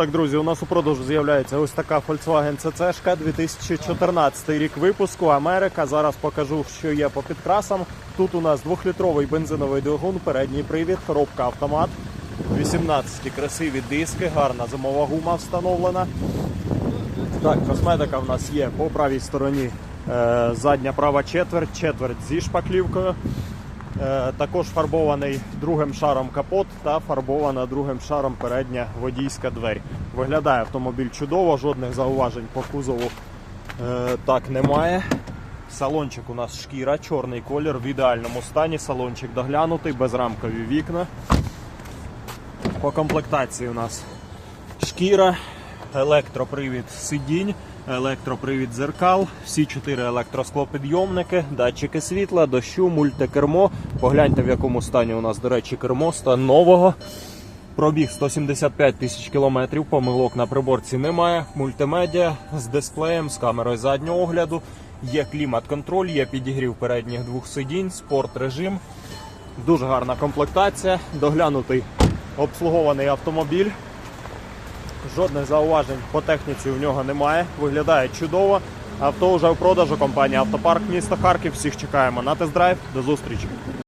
Так, друзі, у нас у продажу з'являється ось така Volkswagen CC 2014 рік випуску. Америка. Зараз покажу, що є по підкрасам. Тут у нас двохлітровий бензиновий двигун, передній привід, коробка автомат, 18 красиві диски, гарна зимова гума встановлена. Так, косметика в нас є по правій стороні. Е, задня права четверть, четверть зі шпаклівкою. Е, Також фарбований другим шаром капот та фарбована другим шаром передня водійська двері. Виглядає автомобіль чудово, жодних зауважень по кузову е, так немає. Салончик у нас шкіра, чорний колір в ідеальному стані. Салончик доглянутий, безрамкові вікна. По комплектації у нас шкіра, електропривід сидінь, електропривід зеркал, всі чотири електросклопідйомники, датчики світла, дощу, мультикермо. Погляньте, в якому стані у нас, до речі, кермо стан нового. Пробіг 175 тисяч кілометрів, помилок на приборці немає. Мультимедіа з дисплеєм, з камерою заднього огляду. Є клімат-контроль, є підігрів передніх двох сидінь, спорт режим. Дуже гарна комплектація, доглянутий обслугований автомобіль. Жодних зауважень по техніці в нього немає. Виглядає чудово. Авто вже в продажу. Компанія Автопарк міста Харків. Всіх чекаємо на тест-драйв. До зустрічі.